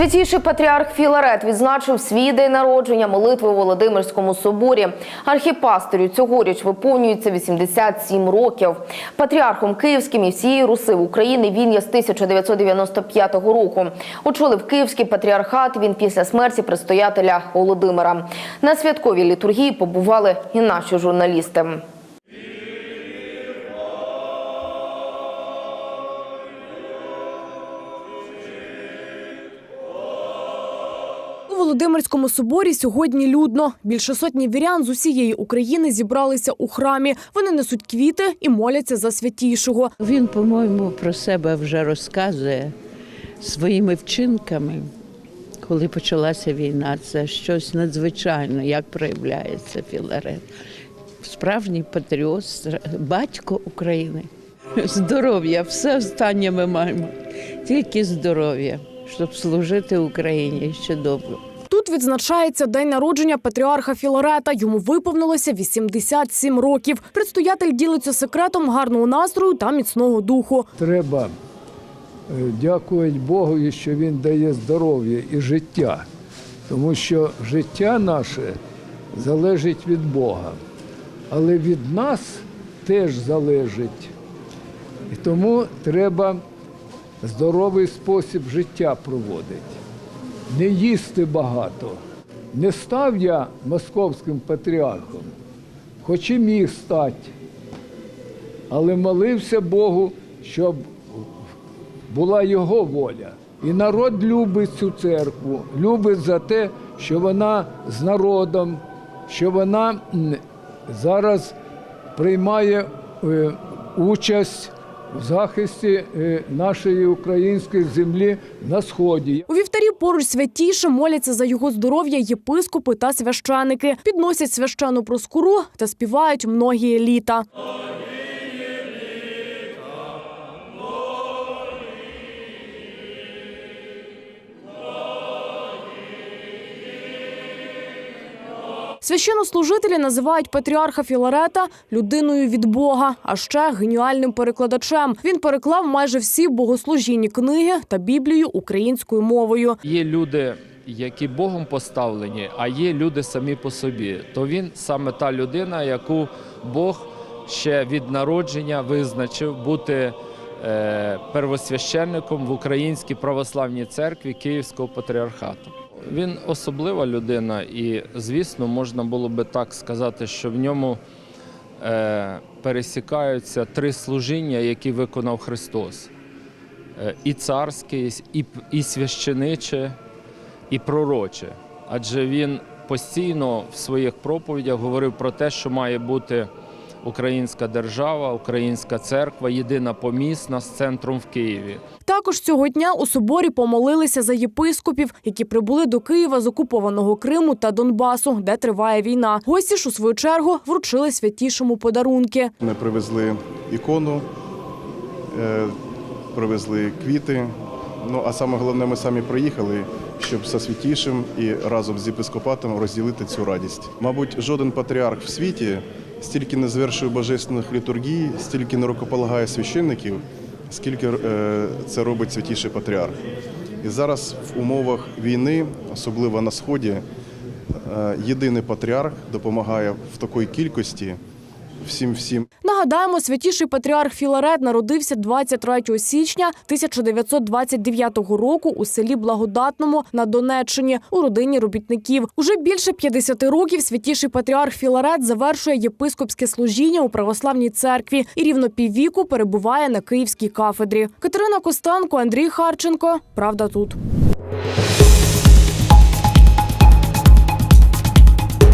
Святійший патріарх Філарет відзначив свій день народження молитви у Володимирському соборі. Архіпастирю цьогоріч виповнюється 87 років. Патріархом Київським і всієї Руси в Україні він є з 1995 року. Очолив Київський патріархат він після смерті предстоятеля Володимира. На святковій літургії побували і наші журналісти. Володимирському соборі сьогодні людно. Більше сотні вірян з усієї України зібралися у храмі. Вони несуть квіти і моляться за святійшого. Він, по-моєму, про себе вже розказує своїми вчинками. Коли почалася війна, це щось надзвичайне, як проявляється Філарет. Справжній патріот, батько України. Здоров'я, все останнє ми маємо. Тільки здоров'я, щоб служити Україні ще довго. Відзначається день народження патріарха Філарета. Йому виповнилося 87 років. Предстоятель ділиться секретом гарного настрою та міцного духу. Треба е, дякувати Богу, що Він дає здоров'я і життя, тому що життя наше залежить від Бога, але від нас теж залежить. І тому треба здоровий спосіб життя проводити, не їсти багато. Не став я московським патріархом, хоч і міг стати але молився Богу, щоб була його воля. І народ любить цю церкву, любить за те, що вона з народом, що вона зараз приймає е, участь в захисті е, нашої української землі на сході. Поруч святіше моляться за його здоров'я єпископи та священики. Підносять священну проскуру та співають многі літа. Священнослужителі називають патріарха Філарета людиною від Бога, а ще геніальним перекладачем. Він переклав майже всі богослужінні книги та Біблію українською мовою. Є люди, які Богом поставлені, а є люди самі по собі. То він саме та людина, яку Бог ще від народження визначив бути е, первосвященником в Українській православній церкві Київського патріархату. Він особлива людина, і звісно, можна було би так сказати, що в ньому е, пересікаються три служіння, які виконав Христос. Е, і царське, і, і священиче, і пророче. Адже він постійно в своїх проповідях говорив про те, що має бути українська держава, українська церква, єдина помісна з центром в Києві. Також цього дня у соборі помолилися за єпископів, які прибули до Києва з окупованого Криму та Донбасу, де триває війна. Гості ж у свою чергу вручили святішому подарунки. Ми привезли ікону, е, привезли квіти. Ну а саме головне, ми самі приїхали, щоб зі святішим і разом з єпископатом розділити цю радість. Мабуть, жоден патріарх в світі стільки не звершує божественних літургій, стільки не рукополагає священників, скільки е, це робить святіший патріарх. І зараз в умовах війни, особливо на сході, е, єдиний патріарх допомагає в такій кількості всім всім. Нагадаємо, святіший патріарх Філарет народився 23 січня 1929 року у селі Благодатному на Донеччині у родині робітників. Уже більше 50 років святіший патріарх Філарет завершує єпископське служіння у православній церкві і рівно піввіку перебуває на київській кафедрі. Катерина Костенко, Андрій Харченко. Правда тут.